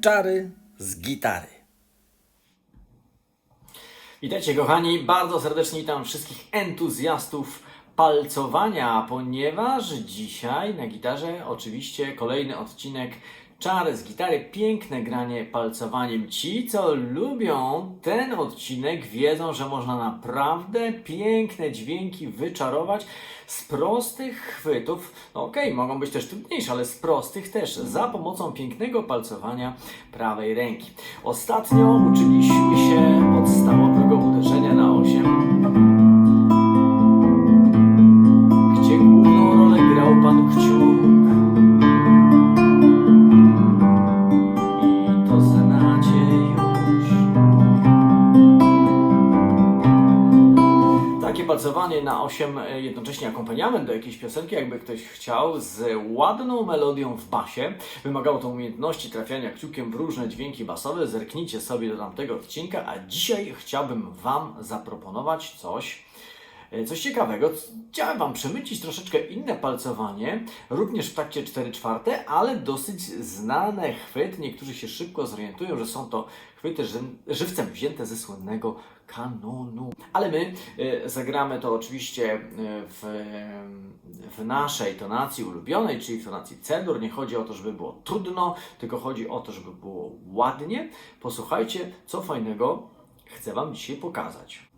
Czary z gitary. Witajcie kochani, bardzo serdecznie witam wszystkich entuzjastów palcowania, ponieważ dzisiaj na gitarze oczywiście kolejny odcinek Czary z gitary, piękne granie palcowaniem. Ci, co lubią ten odcinek, wiedzą, że można naprawdę piękne dźwięki wyczarować z prostych chwytów. No okej, mogą być też trudniejsze, ale z prostych też, za pomocą pięknego palcowania prawej ręki. Ostatnio uczyliśmy się Na 8, e, jednocześnie akompaniament do jakiejś piosenki, jakby ktoś chciał, z ładną melodią w basie. Wymagało to umiejętności trafiania kciukiem w różne dźwięki basowe. Zerknijcie sobie do tamtego odcinka, a dzisiaj chciałbym Wam zaproponować coś, coś ciekawego. Chciałem Wam przemycić troszeczkę inne palcowanie, również w takcie 4 czwarte, ale dosyć znane chwyt. Niektórzy się szybko zorientują, że są to chwyty ży- żywcem wzięte ze słynnego kanonu. Ale my e, zagramy to oczywiście e, w, w naszej tonacji ulubionej, czyli w tonacji C-dur. Nie chodzi o to, żeby było trudno, tylko chodzi o to, żeby było ładnie. Posłuchajcie, co fajnego chcę Wam dzisiaj pokazać.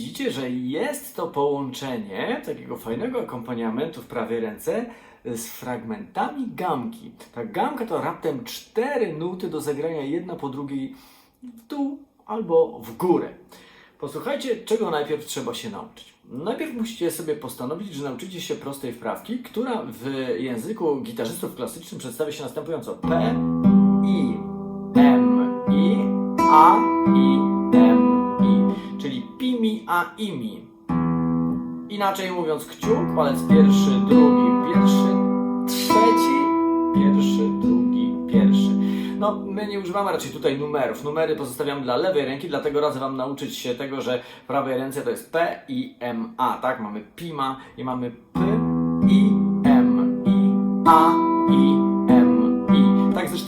Widzicie, że jest to połączenie takiego fajnego akompaniamentu w prawej ręce z fragmentami gamki. Ta gamka to raptem cztery nuty do zagrania jedna po drugiej w dół albo w górę. Posłuchajcie, czego najpierw trzeba się nauczyć. Najpierw musicie sobie postanowić, że nauczycie się prostej wprawki, która w języku gitarzystów klasycznym przedstawia się następująco. P, I, M, I, A, I, a, i, mi. Inaczej mówiąc, kciuk, palec pierwszy, drugi, pierwszy, trzeci, pierwszy, drugi, pierwszy. No, my nie używamy raczej tutaj numerów. Numery pozostawiamy dla lewej ręki, dlatego radzę Wam nauczyć się tego, że w prawej ręce to jest P, I, M, A, tak? Mamy pima i mamy P, I, M, I, A, I,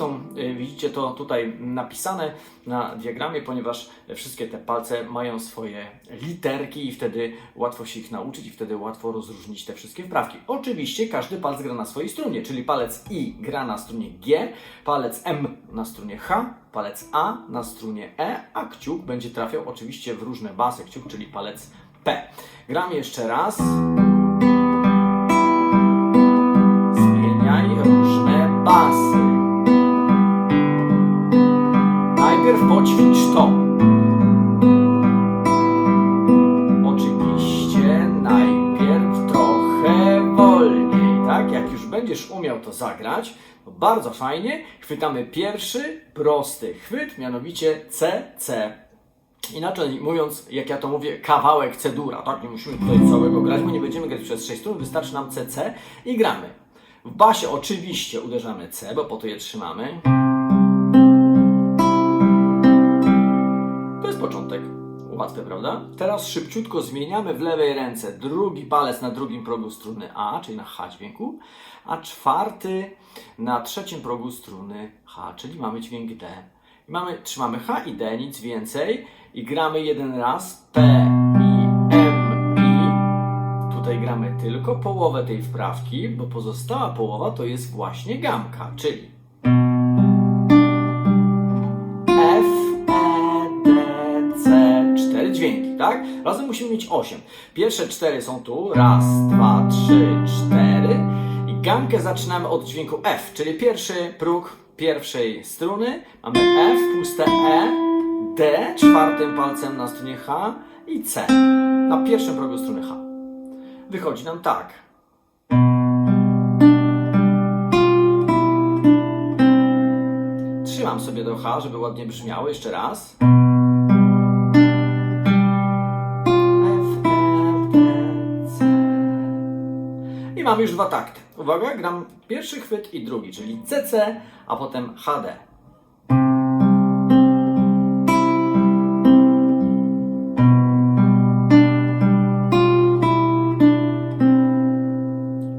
zresztą y, widzicie to tutaj napisane na diagramie, ponieważ wszystkie te palce mają swoje literki i wtedy łatwo się ich nauczyć i wtedy łatwo rozróżnić te wszystkie wprawki. Oczywiście każdy palec gra na swojej strunie, czyli palec I gra na strunie G, palec M na strunie H, palec A na strunie E, a kciuk będzie trafiał oczywiście w różne basy, kciuk, czyli palec P. Gram jeszcze raz. Będziesz umiał to zagrać, to bardzo fajnie. Chwytamy pierwszy prosty chwyt, mianowicie C, C. Inaczej mówiąc, jak ja to mówię, kawałek C-dura, tak? Nie musimy tutaj całego grać, bo nie będziemy grać przez 6 strun, wystarczy nam CC i gramy. W basie oczywiście uderzamy C, bo po to je trzymamy. Prawda? Teraz szybciutko zmieniamy w lewej ręce drugi palec na drugim progu struny A, czyli na H dźwięku, a czwarty na trzecim progu struny H, czyli mamy dźwięk D. I mamy, trzymamy H i D, nic więcej i gramy jeden raz P, I, M, I. Tutaj gramy tylko połowę tej wprawki, bo pozostała połowa to jest właśnie gamka, czyli tak? Razem musimy mieć osiem. Pierwsze cztery są tu, raz, dwa, trzy, cztery. I gamkę zaczynamy od dźwięku F, czyli pierwszy próg pierwszej struny. Mamy F, puste E, D, czwartym palcem na strunie H i C, na pierwszym progu struny H. Wychodzi nam tak. Trzymam sobie do H, żeby ładnie brzmiało. Jeszcze raz. Mamy już dwa takty. Uwaga, gram pierwszy chwyt i drugi, czyli CC, a potem HD.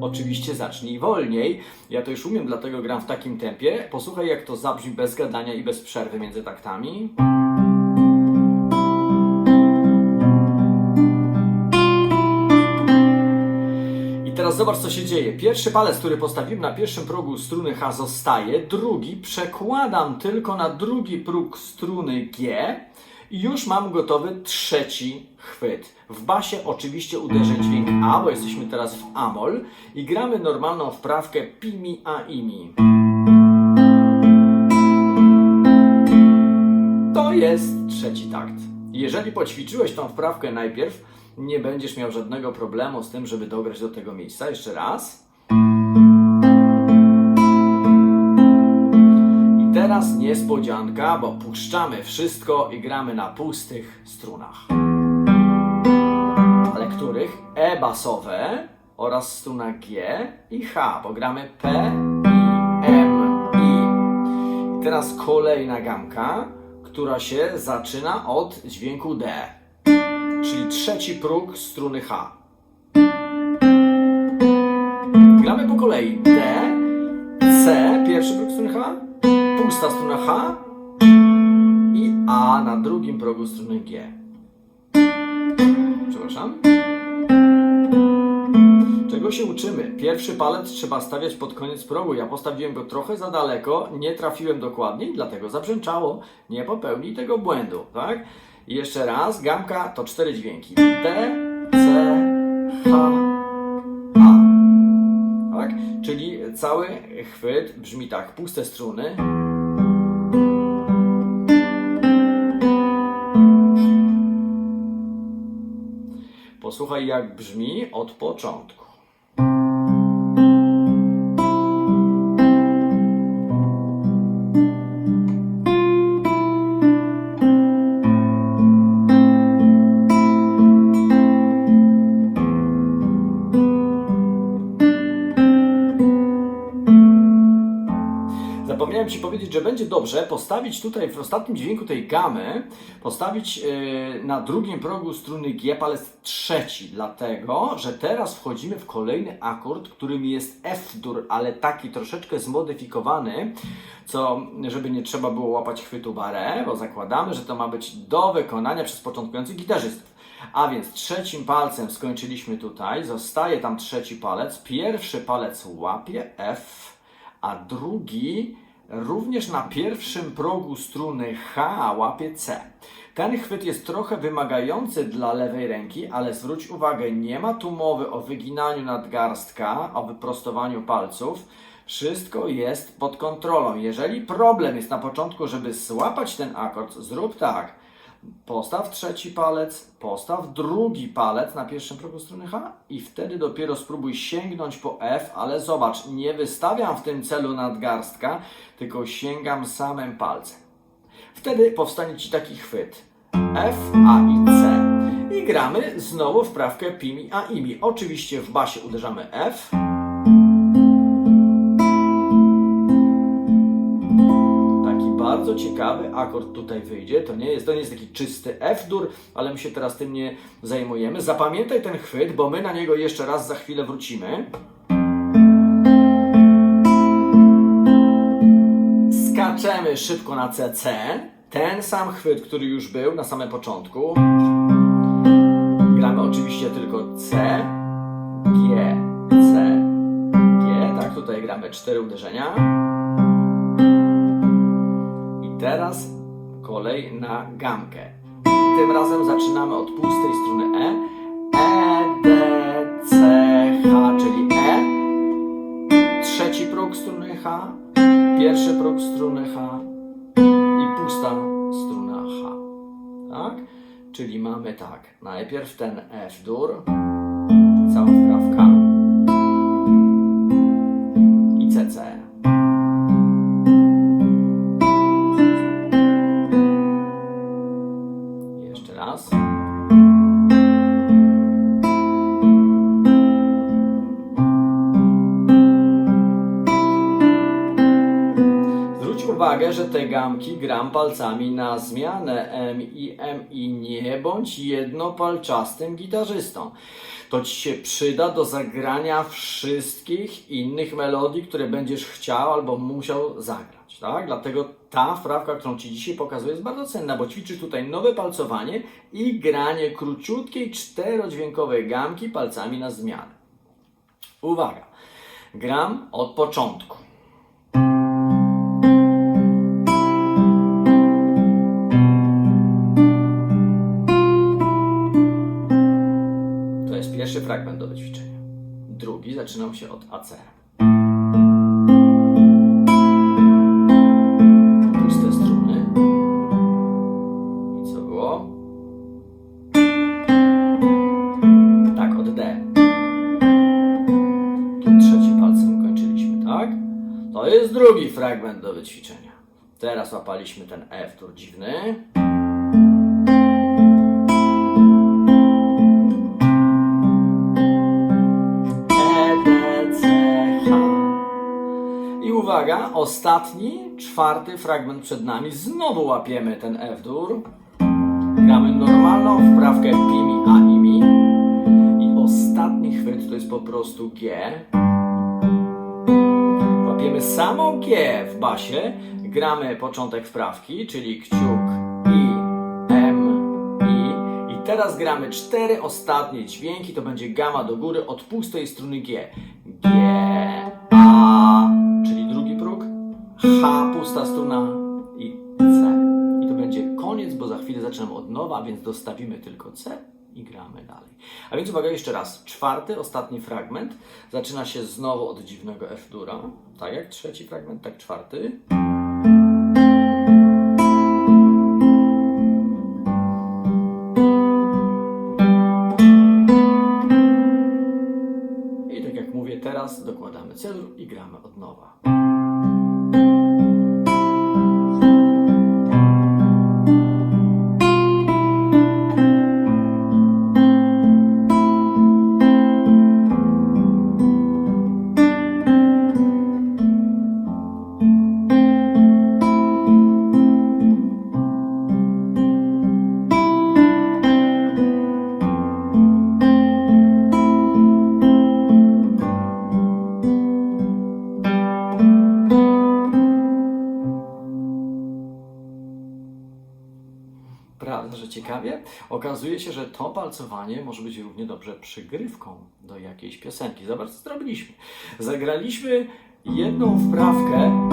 Oczywiście zacznij wolniej. Ja to już umiem, dlatego gram w takim tempie. Posłuchaj, jak to zabrzmi bez gadania i bez przerwy między taktami. Teraz zobacz, co się dzieje. Pierwszy palec, który postawiłem na pierwszym progu struny H zostaje, drugi przekładam tylko na drugi próg struny G i już mam gotowy trzeci chwyt. W basie oczywiście uderzę dźwięk A, bo jesteśmy teraz w Amol i gramy normalną wprawkę Pimi A Imi. To jest trzeci takt. Jeżeli poćwiczyłeś tą wprawkę najpierw, nie będziesz miał żadnego problemu z tym, żeby dograć do tego miejsca. Jeszcze raz. I teraz niespodzianka, bo puszczamy wszystko i gramy na pustych strunach. Ale których? E basowe oraz struna G i H, bo gramy P, I, M, I. I teraz kolejna gamka, która się zaczyna od dźwięku D, czyli trzeci próg struny H. Gramy po kolei D, C, pierwszy próg struny H, pusta struna H i A na drugim progu struny G. Przepraszam. Czego się uczymy? Pierwszy palec trzeba stawiać pod koniec progu. Ja postawiłem go trochę za daleko, nie trafiłem dokładnie dlatego zabrzęczało. Nie popełnij tego błędu, tak? Jeszcze raz, gamka to cztery dźwięki. D, C, H, A. Tak? Czyli cały chwyt brzmi tak, puste struny. Posłuchaj jak brzmi od początku. Dobrze postawić tutaj w ostatnim dźwięku tej gamy, postawić yy, na drugim progu struny G palec trzeci, dlatego, że teraz wchodzimy w kolejny akord, którym jest F-dur, ale taki troszeczkę zmodyfikowany, co, żeby nie trzeba było łapać chwytu barę, bo zakładamy, że to ma być do wykonania przez początkujących gitarzystów. A więc trzecim palcem skończyliśmy tutaj, zostaje tam trzeci palec, pierwszy palec łapie F, a drugi również na pierwszym progu struny H łapie C. Ten chwyt jest trochę wymagający dla lewej ręki, ale zwróć uwagę, nie ma tu mowy o wyginaniu nadgarstka, o wyprostowaniu palców. Wszystko jest pod kontrolą. Jeżeli problem jest na początku, żeby złapać ten akord, zrób tak. Postaw trzeci palec, postaw drugi palec na pierwszym progu struny H i wtedy dopiero spróbuj sięgnąć po F, ale zobacz, nie wystawiam w tym celu nadgarstka, tylko sięgam samym palcem. Wtedy powstanie Ci taki chwyt F, A i C. I gramy znowu wprawkę Pimi, A, Imi. Oczywiście w basie uderzamy F. bardzo ciekawy akord tutaj wyjdzie. To nie jest, to nie jest taki czysty F-dur, ale my się teraz tym nie zajmujemy. Zapamiętaj ten chwyt, bo my na niego jeszcze raz za chwilę wrócimy. Skaczemy szybko na CC. Ten sam chwyt, który już był na samym początku. Gramy oczywiście tylko C, G, C, G. Tak, tutaj gramy cztery uderzenia. Teraz kolej na gamkę. Tym razem zaczynamy od pustej struny E. E, D, C, H, czyli E. Trzeci próg struny H. Pierwszy próg struny H. I pusta struna H. Tak? Czyli mamy tak. Najpierw ten F-dur. Cała wprawka. Te gamki gram palcami na zmianę M i M i nie bądź jednopalczastym gitarzystą. To ci się przyda do zagrania wszystkich innych melodii, które będziesz chciał albo musiał zagrać. Tak? Dlatego ta wprawka, którą Ci dzisiaj pokazuję, jest bardzo cenna, bo ćwiczysz tutaj nowe palcowanie i granie króciutkiej, czterodźwiękowej gamki palcami na zmianę. Uwaga, gram od początku. Fragment do wyćwiczenia. Drugi zaczynał się od AC. Puste struny. I co było? Tak, od D. Tu trzecim palcem kończyliśmy, tak? To jest drugi fragment do wyćwiczenia. Teraz łapaliśmy ten F tur dziwny. Uwaga, ostatni, czwarty fragment przed nami. Znowu łapiemy ten F-dur. Gramy normalną wprawkę pi, mi, a i. I ostatni chwyt to jest po prostu G. Łapiemy samo G w basie. Gramy początek wprawki, czyli kciuk I, M, I. I teraz gramy cztery ostatnie dźwięki. To będzie gama do góry od pustej struny G. G, H, pusta struna i C. I to będzie koniec, bo za chwilę zaczynamy od nowa, więc dostawimy tylko C i gramy dalej. A więc uwaga jeszcze raz. Czwarty, ostatni fragment zaczyna się znowu od dziwnego F-dura. Tak jak trzeci fragment, tak czwarty. I tak jak mówię teraz, dokładamy cedur i gramy od nowa. Że ciekawie? Okazuje się, że to palcowanie może być równie dobrze przygrywką do jakiejś piosenki. Zobacz, co zrobiliśmy. Zagraliśmy jedną wprawkę,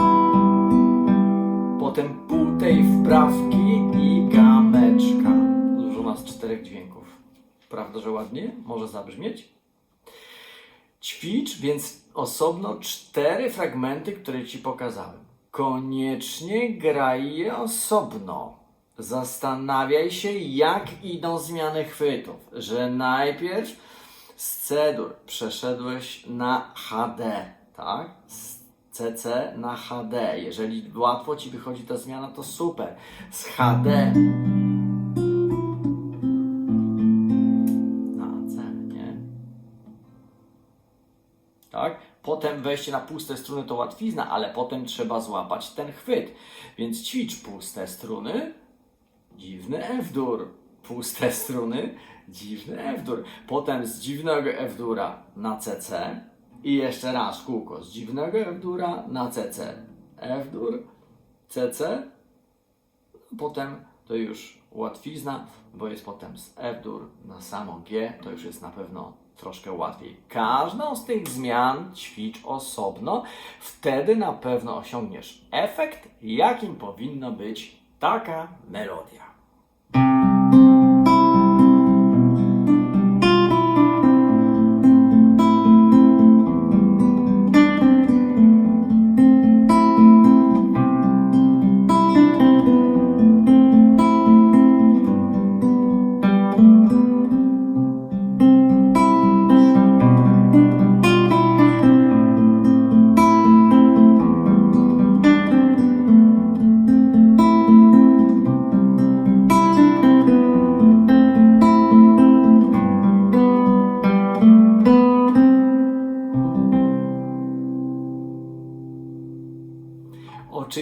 potem pół tej wprawki i gameczka. Złożona z czterech dźwięków. Prawda, że ładnie może zabrzmieć? Ćwicz więc osobno cztery fragmenty, które Ci pokazałem. Koniecznie graj je osobno. Zastanawiaj się, jak idą zmiany chwytów. Że najpierw z C-dur przeszedłeś na HD, tak? Z CC na HD. Jeżeli łatwo Ci wychodzi ta zmiana, to super. Z HD na C, nie? tak? Potem wejście na puste struny to łatwizna, ale potem trzeba złapać ten chwyt. Więc ćwicz puste struny, dziwny F-dur. Puste struny, dziwny F-dur. Potem z dziwnego F-dura na CC i jeszcze raz kółko. Z dziwnego F-dura na CC. F-dur, CC, potem to już łatwizna, bo jest potem z F-dur na samo G, to już jest na pewno troszkę łatwiej. Każdą z tych zmian ćwicz osobno, wtedy na pewno osiągniesz efekt, jakim powinno być taka melodia.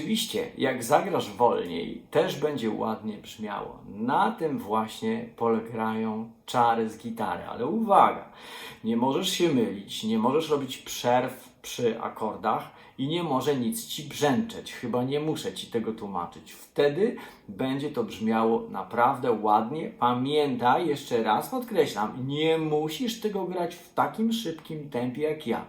Oczywiście, jak zagrasz wolniej, też będzie ładnie brzmiało. Na tym właśnie polegają czary z gitary. Ale uwaga, nie możesz się mylić, nie możesz robić przerw przy akordach i nie może nic ci brzęczeć. Chyba nie muszę ci tego tłumaczyć. Wtedy będzie to brzmiało naprawdę ładnie. Pamiętaj, jeszcze raz podkreślam, nie musisz tego grać w takim szybkim tempie jak ja.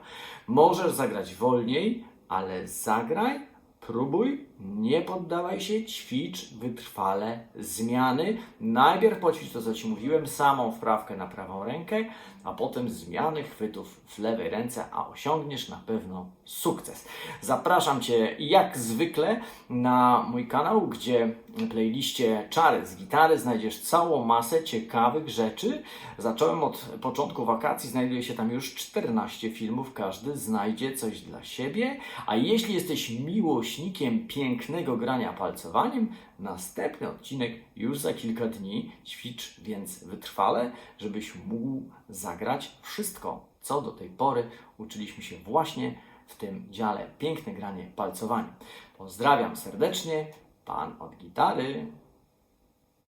Możesz zagrać wolniej, ale zagraj Пробуй. Nie poddawaj się, ćwicz wytrwale zmiany. Najpierw poćwicz to, co Ci mówiłem, samą wprawkę na prawą rękę, a potem zmiany chwytów w lewej ręce, a osiągniesz na pewno sukces. Zapraszam Cię jak zwykle na mój kanał, gdzie w playliście Czary z gitary znajdziesz całą masę ciekawych rzeczy. Zacząłem od początku wakacji, znajduje się tam już 14 filmów, każdy znajdzie coś dla siebie. A jeśli jesteś miłośnikiem pięknego grania palcowaniem, następny odcinek już za kilka dni. Ćwicz więc wytrwale, żebyś mógł zagrać wszystko, co do tej pory uczyliśmy się właśnie w tym dziale piękne granie palcowaniem. Pozdrawiam serdecznie, pan od gitary.